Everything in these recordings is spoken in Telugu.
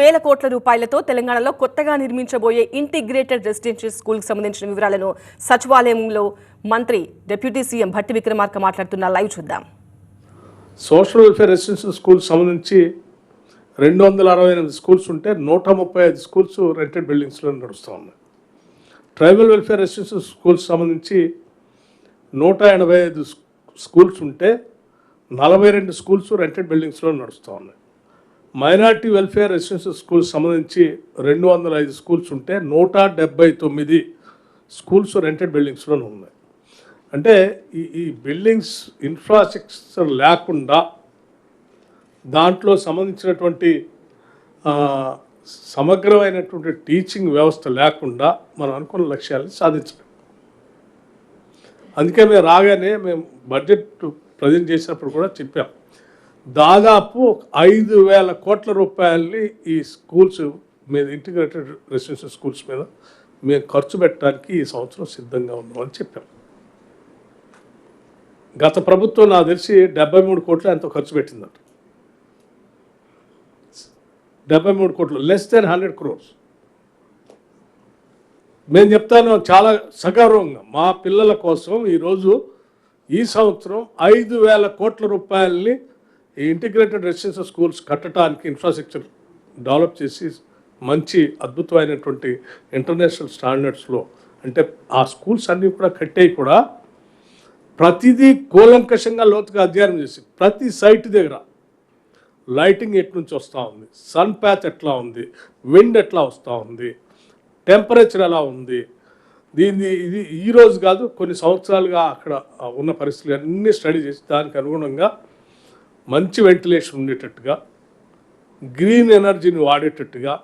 వేల కోట్ల రూపాయలతో తెలంగాణలో కొత్తగా నిర్మించబోయే ఇంటిగ్రేటెడ్ రెసిడెన్షియల్ స్కూల్కి సంబంధించిన వివరాలను సచివాలయంలో మంత్రి డిప్యూటీ సీఎం భట్టి విక్రమార్క మాట్లాడుతున్న లైవ్ చూద్దాం. సోషల్ వెల్ఫేర్ రెసిడెన్షియల్ స్కూల్స్ సంబంధించి రెండు వందల అరవై ఎనిమిది స్కూల్స్ ఉంటే నూట ముప్పై ఐదు స్కూల్స్ రెంటెడ్ బిల్డింగ్స్లో నడుస్తూ ఉన్నాయి. ట్రైబల్ వెల్ఫేర్ రెసిడెన్షియల్ స్కూల్స్ సంబంధించి నూట ఎనభై ఐదు స్కూల్స్ ఉంటే నలభై రెండు స్కూల్స్ రెంటెడ్ బిల్డింగ్స్లో నడుస్తూ ఉన్నాయి. మైనార్టీ వెల్ఫేర్ రెసిడెన్షియల్ స్కూల్స్ సంబంధించి రెండు వందల ఐదు స్కూల్స్ ఉంటే నూట డెబ్బై తొమ్మిది స్కూల్స్ రెంటెడ్ బిల్డింగ్స్లో ఉన్నాయి. అంటే ఈ ఈ బిల్డింగ్స్ ఇన్ఫ్రాస్ట్రక్చర్ లేకుండా దాంట్లో సంబంధించినటువంటి సమగ్రమైనటువంటి టీచింగ్ వ్యవస్థ లేకుండా మనం అనుకున్న లక్ష్యాలను సాధించలేం. అందుకే మేము రాగానే మేము బడ్జెట్ ప్రజెంట్ చేసినప్పుడు కూడా చెప్పాం. దాదాపు ఐదు వేల కోట్ల రూపాయల్ని ఈ స్కూల్స్ మీద ఇంటిగ్రేటెడ్ రెసిడెన్షియల్ స్కూల్స్ మీద మేము ఖర్చు పెట్టడానికి ఈ సంవత్సరం సిద్ధంగా ఉన్నామని చెప్పాం. గత ప్రభుత్వం నాకు తెలిసి డెబ్బై మూడు కోట్లు ఎంతో ఖర్చు పెట్టిందట. డెబ్బై మూడు కోట్లు లెస్ దెన్ హండ్రెడ్ క్రోర్స్ మేము చెప్తాను చాలా సగౌరవంగా మా పిల్లల కోసం ఈరోజు ఈ సంవత్సరం ఐదు వేల కోట్ల రూపాయల్ని ఈ ఇంటిగ్రేటెడ్ రెసిడెన్షియల్ స్కూల్స్ కట్టడానికి ఇన్ఫ్రాస్ట్రక్చర్ డెవలప్ చేసి మంచి అద్భుతమైనటువంటి ఇంటర్నేషనల్ స్టాండర్డ్స్లో అంటే ఆ స్కూల్స్ అన్నీ కూడా కట్టేవి కూడా ప్రతిదీ కూలంకషంగా లోతుగా అధ్యయనం చేసి ప్రతి సైట్ దగ్గర లైటింగ్ ఎట్నుంచి వస్తూ ఉంది సన్ ప్యాచ్ ఎట్లా ఉంది విండ్ ఎట్లా వస్తూ ఉంది టెంపరేచర్ ఎలా ఉంది దీన్ని ఇది ఈరోజు కాదు కొన్ని సంవత్సరాలుగా అక్కడ ఉన్న పరిస్థితులు అన్నీ స్టడీ చేసి దానికి అనుగుణంగా మంచి వెంటిలేషన్ ఉండేటట్టుగా గ్రీన్ ఎనర్జీని వాడేటట్టుగా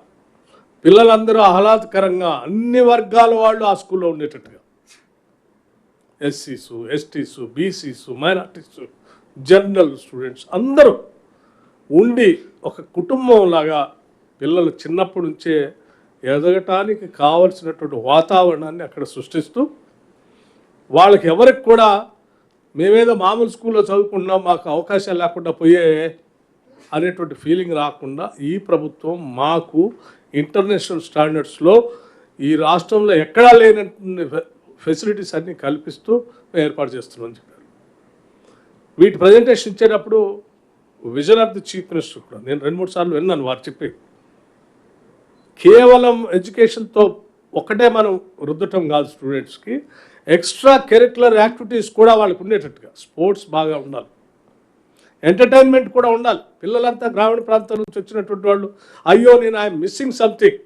పిల్లలందరూ ఆహ్లాదకరంగా అన్ని వర్గాల వాళ్ళు ఆ స్కూల్లో ఉండేటట్టుగా. ఎస్సీసు STs BCs minorities general students అందరూ ఉండి ఒక కుటుంబం లాగా పిల్లలు చిన్నప్పటి నుంచే ఎదగటానికి కావలసినటువంటి వాతావరణాన్ని అక్కడ సృష్టిస్తూ వాళ్ళకి ఎవరికి కూడా మేమేదో మామూలు స్కూల్లో చదువుకుంటున్నాం మాకు అవకాశాలు లేకుండా పోయే అనేటువంటి ఫీలింగ్ రాకుండా ఈ ప్రభుత్వం మాకు ఇంటర్నేషనల్ స్టాండర్డ్స్లో ఈ రాష్ట్రంలో ఎక్కడా లేనటువంటి ఫెసిలిటీస్ అన్నీ కల్పిస్తూ ఏర్పాటు చేస్తున్నామని చెప్పారు. వీటి ప్రజెంటేషన్ ఇచ్చేటప్పుడు vision of the chief minister కూడా నేను రెండు మూడు సార్లు విన్నాను వారు చెప్పి కేవలం ఎడ్యుకేషన్తో ఒకటే మనం రుద్దటం కాదు స్టూడెంట్స్కి. ఎక్స్ట్రా కెరిక్యులర్ యాక్టివిటీస్ కూడా వాళ్ళకి ఉండేటట్టుగా. స్పోర్ట్స్ బాగా ఉండాలి. ఎంటర్టైన్మెంట్ కూడా ఉండాలి. పిల్లలంతా గ్రామీణ ప్రాంతం నుంచి వచ్చినటువంటి వాళ్ళు అయ్యో నేను ఐఎమ్ మిస్సింగ్ సంథింగ్.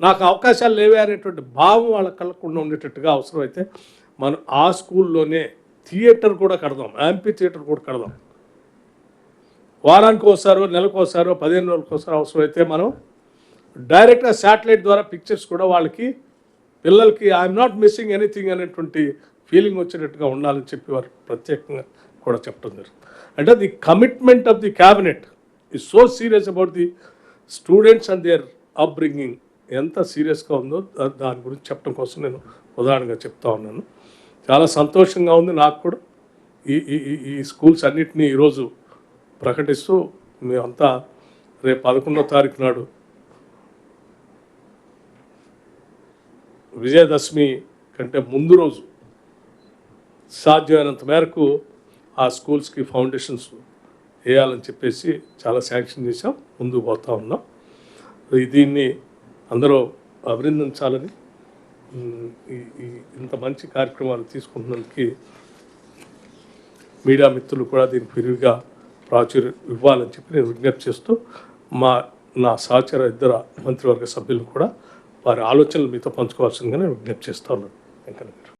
నాకు అవకాశాలు లేవే అనేటువంటి భావం వాళ్ళకి కలగకుండా ఉండేటట్టుగా అవసరమైతే మనం ఆ స్కూల్లోనే థియేటర్ కూడా కడదాం. యాంపీ థియేటర్ కూడా కడదాం. వారానికి ఒకసారో నెలకు ఒకసారో పదిహేను రోజులకు ఒకసారి అవసరమైతే మనం డైరెక్ట్గా శాటిలైట్ ద్వారా పిక్చర్స్ కూడా వాళ్ళకి పిల్లలకి ఐఎమ్ నాట్ మిస్సింగ్ ఎనీథింగ్ అనేటువంటి ఫీలింగ్ వచ్చేటట్టుగా ఉండాలని చెప్పి వారు ప్రత్యేకంగా కూడా చెప్పడం జరిగింది అంటే the commitment of the cabinet is so serious about the students and their upbringing. ఎంత సీరియస్గా ఉందో దాని గురించి చెప్పడం కోసం నేను ఉదాహరణగా చెప్తా ఉన్నాను. చాలా సంతోషంగా ఉంది నాకు కూడా. ఈ ఈ ఈ- ఈ స్కూల్స్ అన్నింటినీ ఈరోజు ప్రకటిస్తూ మేమంతా రేపు పదకొండో తారీఖు నాడు విజయదశమి కంటే ముందు రోజు సాధ్యమైనంత మేరకు ఆ స్కూల్స్కి ఫౌండేషన్స్ వేయాలని చెప్పేసి చాలా శాంక్షన్ చేసాం ముందుకు పోతా ఉన్నాం. దీన్ని అందరూ అభినందించాలని ఇంత మంచి కార్యక్రమాలు తీసుకుంటున్నందుకు మీడియా మిత్రులు కూడా దీనికి విరివిగా ప్రాచుర్యం ఇవ్వాలని చెప్పి నేను విజ్ఞప్తి చేస్తూ మా నా సహచర ఇద్దరు మంత్రివర్గ సభ్యులు కూడా వారి ఆలోచనలు మీతో పంచుకోవాల్సిందిగా నేను విజ్ఞప్తి చేస్తా ఉన్నాను వెంకన్న గారు.